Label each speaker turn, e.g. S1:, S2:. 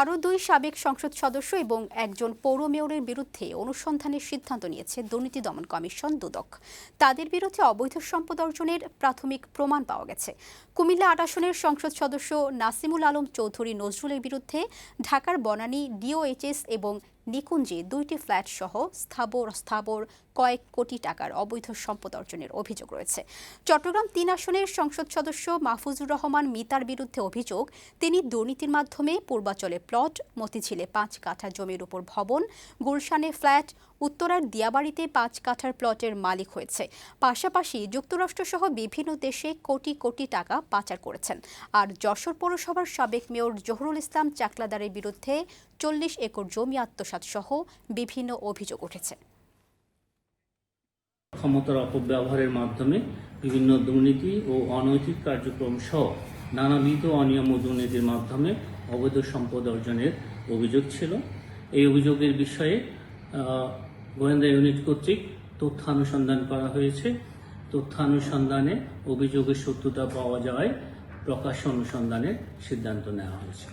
S1: আরও দুই সাবেক সংসদ সদস্য এবং একজন পৌর মেয়রের বিরুদ্ধে অনুসন্ধানের সিদ্ধান্ত নিয়েছে দুর্নীতি দমন কমিশন দুদক। তাদের বিরুদ্ধে অবৈধ সম্পদ অর্জনের প্রাথমিক প্রমাণ পাওয়া গেছে। কুমিল্লা আট আসনের সংসদ সদস্য নাসিমুল আলম চৌধুরী নজরুলের বিরুদ্ধে ঢাকার বনানী, ডিওএইচএস এবং নিকুঞ্জে দুইটি ফ্ল্যাট সহ স্থাবর স্থাবর কয়েক কোটি টাকার অবৈধ সম্পদ অর্জনের অভিযোগ রয়েছে। চট্টগ্রাম তিন আসনের সংসদ সদস্য মাহফুজুর রহমান মিতার বিরুদ্ধে অভিযোগ, তিনি দুর্নীতির মাধ্যমে পূর্বাচলে প্লট, মতিঝিলে পাঁচ কাঠা জমির উপর ভবন, গুলশানে ফ্ল্যাট, উত্তরার দিয়াবাড়িতে পাঁচ কাঠার প্লটের মালিক হয়েছে। পাশাপাশি যুক্তরাষ্ট্রসহ বিভিন্ন দেশে কোটি কোটি টাকা পাচার করেছেন। আর যশোর পৌরসভার সাবেক মেয়র জহুরুল ইসলাম চাকলাদারের বিরুদ্ধে চল্লিশ একর জমি আত্মসাৎ সহ বিভিন্ন অভিযোগ উঠেছে।
S2: ক্ষমতার অপব্যবহারের মাধ্যমে বিভিন্ন দুর্নীতি ও অনৈতিক কার্যক্রম সহ নানাবিধ অনিয়ম ও দুর্নীতির মাধ্যমে অবৈধ সম্পদ অর্জনের অভিযোগ ছিল। এই অভিযোগের বিষয়ে গোয়েন্দা ইউনিট কর্তৃক তথ্যানুসন্ধান করা হয়েছে। তথ্যানুসন্ধানে অভিযোগের সত্যতা পাওয়া যাওয়ায় প্রকাশ্য অনুসন্ধানের সিদ্ধান্ত নেওয়া হয়েছে।